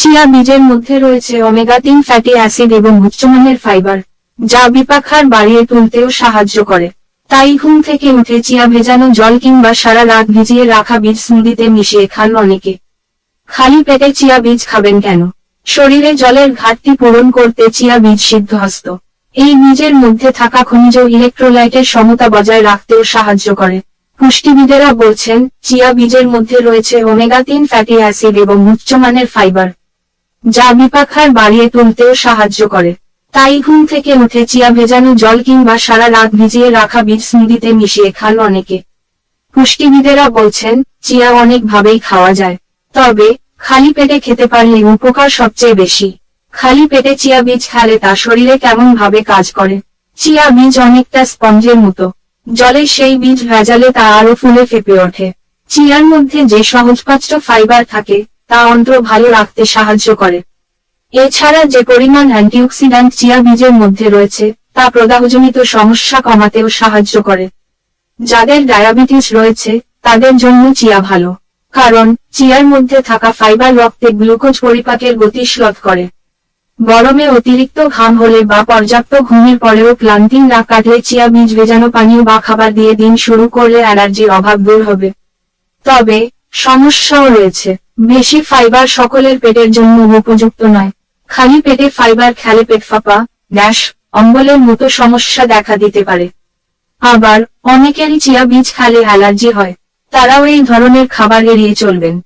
Chia বীজের মধ্যে রয়েছে ওমেগা তিন ফ্যাটি অ্যাসিড এবং উচ্চমানের ফাইবার যা বিপাখার বাড়িয়ে তুলতেও সাহায্য করে। তাই ঘুম থেকে উঠে চিয়া ভেজানো জল কিংবা সারা রাত ভিজিয়ে রাখা বীজ স্মুদিতে মিশিয়ে খান অনেকে। খালি পেটে চিয়া বীজ খাবেন কেন? শরীরে জলের ঘাটতি পূরণ করতে চিয়া বীজ সিদ্ধহস্ত। এই বীজের মধ্যে থাকা খনিজ ইলেকট্রোলাইটের সমতা বজায় রাখতেও সাহায্য করে। পুষ্টিবিদেরা বলছেন, চিয়া বীজের মধ্যে রয়েছে ওমেগা তিন ফ্যাটি অ্যাসিড এবং উচ্চমানের ফাইবার যা বিপাকহার বাড়িয়ে তুলতেও সাহায্য করে। তাই ঘুম থেকে উঠে চিয়া ভেজানো জল কিংবা সারা রাত ভিজিয়ে রাখা বীজ স্মুদিতে মিশিয়ে খান অনেকে। পুষ্টিবিদেরা বলছেন, চিয়া অনেক ভাবেই খাওয়া যায়। তবে, খালি পেটে খেতে পারলে উপকার সবচেয়ে বেশি। খালি পেটে চিয়া বীজ খেলে তা শরীরে কেমন ভাবে কাজ করে? চিয়া বীজ অনেকটা স্পঞ্জের মতো। জলে সেই বীজ ভেজালে তা আরও ফুলে ফেপে ওঠে। চিয়ার মধ্যে যে সহজপাচ্য ফাইবার থাকে তা অন্ত্র ভালো রাখতে সাহায্য করে। এছাড়া যে পরিমাণ অ্যান্টিঅক্সিডেন্ট চিয়া বীজের মধ্যে রয়েছে, তা প্রদাহজনিত সমস্যা কমাতেও সাহায্য করে। যাদের ডায়াবেটিস রয়েছে, তাদের জন্য চিয়া ভালো, কারণ চিয়ার মধ্যে থাকা ফাইবার রক্তে গ্লুকোজ পরিপাকের গতি গতিশীলত করে। গরমে অতিরিক্ত ঘাম হলে বা পর্যাপ্ত ঘুমের পরেও ক্লান্তি না কাটলে চিয়া বীজ ভেজানো পানীয় বা খাবার দিয়ে দিন শুরু করলে অ্যালার্জির অভাব দূর হবে। তবে, সমস্যাও রয়েছে। বেশি ফাইবার সকলের পেটের জন্য উপযুক্ত নয়। খালি পেটে ফাইবার, খেলে পেট ফাঁপা গ্যাস অম্বলের মতো সমস্যা দেখা দিতে পারে। আবার অনেকেরই চিয়া বীজ খালে অ্যালার্জি হয়। তারাও এই ধরনের খাবার এড়িয়ে চলবেন।